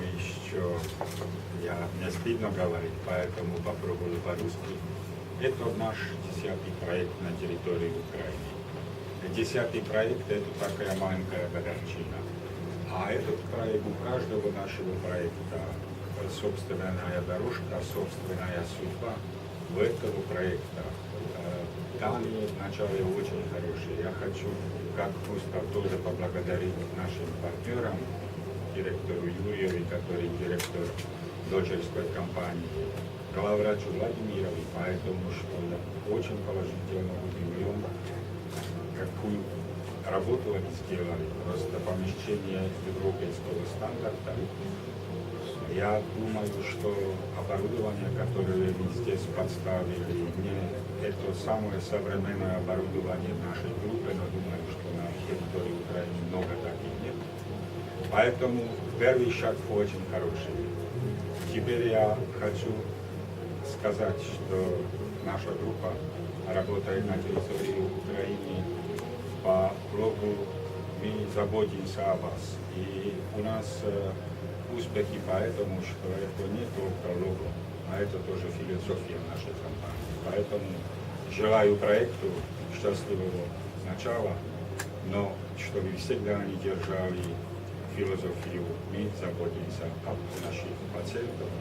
еще я не стыдно говорить, поэтому попробую по-русски. Это наш десятый проект на территории Украины. Десятый проект – это такая маленькая годовщина. А этот проект, у каждого нашего проекта собственная дорожка, собственная судьба. У этого проекта э, Далее вначале очень хорошие. Я хочу, как Устав, тоже поблагодарить нашим партнерам, директору Юрьеву, который директор дочерской компании, главврачу Владимирову, поэтому что я очень положительно удивлен, какую работу они сделали. Просто помещение европейского стандарта. Я думаю, что оборудование, которое мы здесь подставили, не это самое современное оборудование нашей группы, но думаю, что на территории Украины много таких нет. Поэтому первый шаг очень хороший. Теперь я хочу сказать, что наша группа работает на территории Украины по блогу «Мы заботимся о вас». И у нас э, успехи поэтому, что это не только лого, а это тоже философия нашей компании. Поэтому желаю проекту счастливого начала, но чтобы всегда они держали философию «Мы заботимся о наших пациентах».